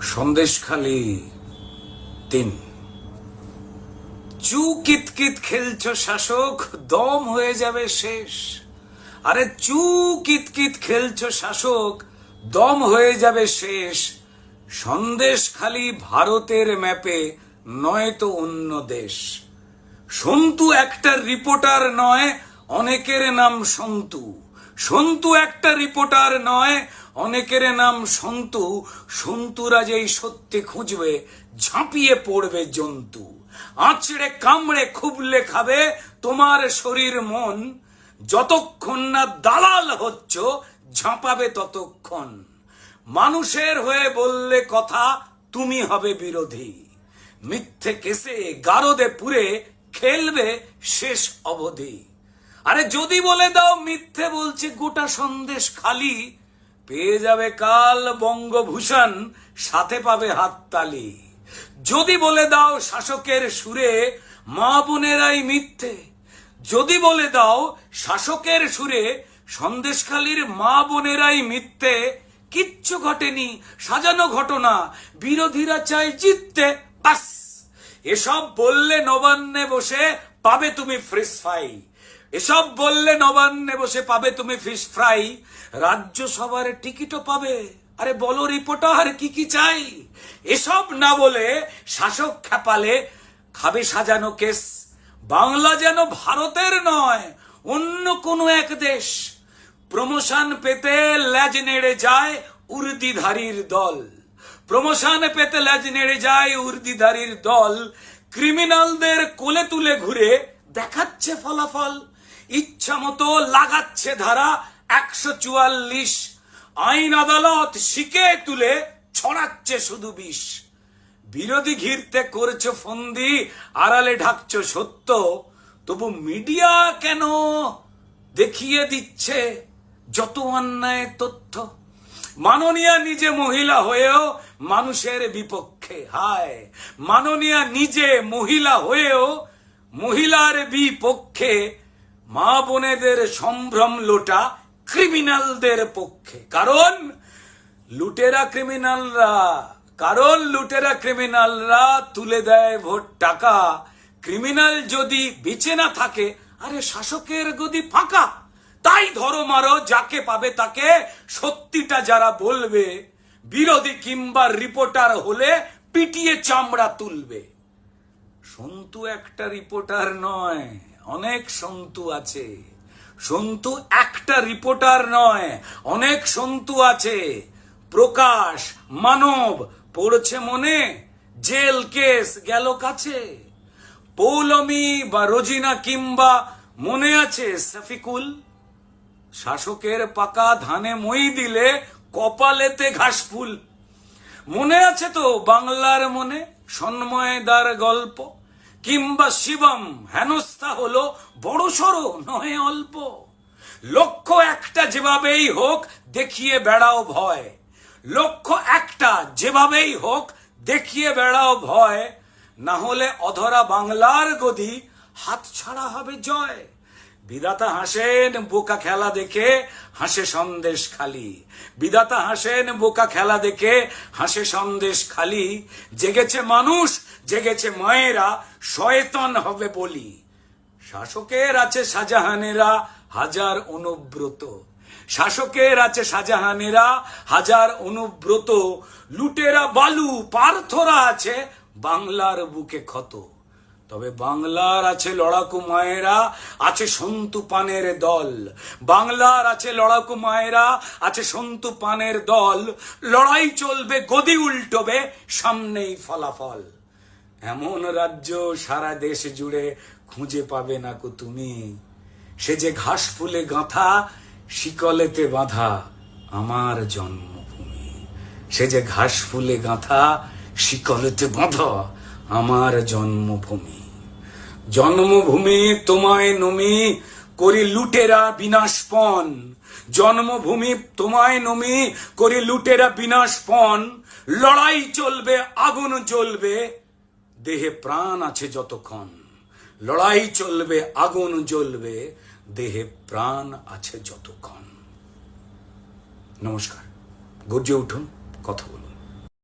সন্দেশখালি তিন। চু কিতকিত খেলছ শাসক, দম হয়ে যাবে শেষ। আরে চু কিতকিত খেলছ শাসক, দম হয়ে যাবে শেষ। সন্দেশ খালি ভারতের ম্যাপে নয় তো অন্য দেশ। সন্তু একটা রিপোর্টার নয়, অনেকের নাম সন্তু। সন্তু একটা রিপোর্টার নয় অনেকের নাম সন্তু। সন্তুরা যেই সত্যি খুঁজবে, ঝাঁপিয়ে পড়বে জন্তু। আঁচড়ে, কামড়ে, খুবলে খাবে তোমার শরীর মন। যতক্ষণ না দালাল হচ্ছ, ঝাঁপাবে ততক্ষণ। মানুষের হয়ে বললে কথা, তুমি হবে বিরোধী। মিথ্যে কেসে গারদে পুরে খেলবে শেষ অবধি। আরে যদি বলে দাও মিথ্যে বলছে, গোটা সন্দেশ খালি। পেয়ে যাবে কাল বঙ্গভূষণ, সাথে পাবে হাততালি। যদি বলে দাও শাসকের সুরে, মা বোনেরাই মিথ্যে। যদি বলে দাও শাসকের সুরে, সন্দেশখালীর মা বোনেরাই মিথ্যে। কিচ্ছু ঘটেনি, সাজানো ঘটনা, বিরোধীরা চায় জিততে বাস এসব বললে নবান্নে বসে পাবে তুমি ফ্রিস ফ্রাই এসব বললে নবান্নে বসে পাবে তুমি ফিশ ফ্রাই রাজ্যসভার টিকিটও পাবে। আরে বলো রিপোর্টার কি কি চাই? এসব না বলে শাসক খেপালে খাবে সাজানো কেস। বাংলা যেন ভারতের নয়, অন্য কোনো এক দেশ। প্রমোশন পেতে ল্যাজ নেড়ে যায় উর্দিধারীর দল। প্রমোশন পেতে ল্যাজ নেড়ে যায় উর্দিধারীর দল। ক্রিমিনালদের কোলে তুলে ঘুরে দেখাচ্ছে ফলাফল। ইচ্ছা মতো লাগাচ্ছে ধারা একশো চুয়াল্লিশ। আইন আদালত শিকে তুলে ছড়াচ্ছে শুধু বিষ। বিরোধী ঘিরতে করেছ ফন্দি, আড়ালে ঢাকছো সত্য। তবু মিডিয়া কেন দেখিয়ে দিচ্ছে যত অন্যায় তথ্য? মাননীয়া নিজে মহিলা হয়েও মানুষের বিপক্ষে হায়। মাননীয়া নিজে মহিলা হয়েও মহিলার বিপক্ষে মা বোনেদের সম্ভ্রম লোটা ক্রিমিনালদের পক্ষে। কারণ লুটেরা ক্রিমিনালরা, কারণ লুটেরা ক্রিমিনালরা তুলে দেয় ভোট টাকা। ক্রিমিনাল যদি বেঁচে না থাকে, আরে শাসকের গদি ফাঁকা। তাই ধরো মারো, যাকে পাবে তাকে সত্যিটা যারা বলবে, বিরোধী কিংবা রিপোর্টার হলে পিটিয়ে চামড়া তুলবে। সন্তু একটা রিপোর্টার নয় অনেক সন্তু আছে। সন্তু একটা রিপোর্টার নয়, অনেক সন্তু আছে। প্রকাশ, মানব, পড়ছে মনে, জেল কেস গেল কাছে। পৌলমি বা রোজিনা কিংবা মনে আছে সফিকুল? শাসকের পাকা ধানে মই দিলে কপালেতে ঘাস ফুল। মনে আছে তো বাংলার মনে সন্ময়দার গল্প? কিংবা শিবম, হেনস্থা হলো বড় সড়ো, নহে অল্প। লক্ষ্য একটা যেভাবেই হোক, দেখিয়ে বেড়াও ভয়। লক্ষ্য একটা যেভাবেই হোক, দেখিয়ে বেড়াও ভয়। না হলে অধরা বাংলার গদি হাত ছাড়া হবে জয়। বিধাতা হাসেন, বোকা খেলা দেখে হাসে সন্দেশ খালি। বিধাতা হাসেন, বোকা খেলা দেখে হাসে সন্দেশ খালি। জেগেছে মানুষ, জেগেছে মায়েরা, শয়তন হবে বলি। শাসকের আছে শাহজাহানেরা হাজার অনুব্রত। শাসকের আছে শাহজাহানেরা হাজার অনুব্রত। লুটেরা বালু, পার্থরা আছে বাংলার বুকে ক্ষত। তবে বাংলার আছে লড়াকু মায়েরা, আছে সন্তু পানের দল। বাংলার আছে লড়াকু মায়েরা, আছে সন্তু পানের দল। লড়াই চলবে, গদি উল্টবে, সামনেই ফলাফল। এমন রাজ্য সারা দেশ জুড়ে খুঁজে পাবে না কো তুমি। সে যে ঘাস ফুলে গাঁথা, শিকলেতে বাঁধা আমার জন্মভূমি। সে যে ঘাস ফুলে গাঁথা, শিকলেতে বাঁধা আমার জন্মভূমি। জন্মভূমি তোমায় নমি করি লুটেরা বিনাশপন জন্মভূমি তোমায় নমি করি লুটেরা বিনাশপন লড়াই চলবে, আগুন জ্বলবে, দেহে প্রাণ আছে যতক্ষণ। লড়াই চলবে, আগুন জ্বলবে, দেহে প্রাণ আছে যতক্ষণ। নমস্কার। গর্জে উঠুন, কথা বলুন।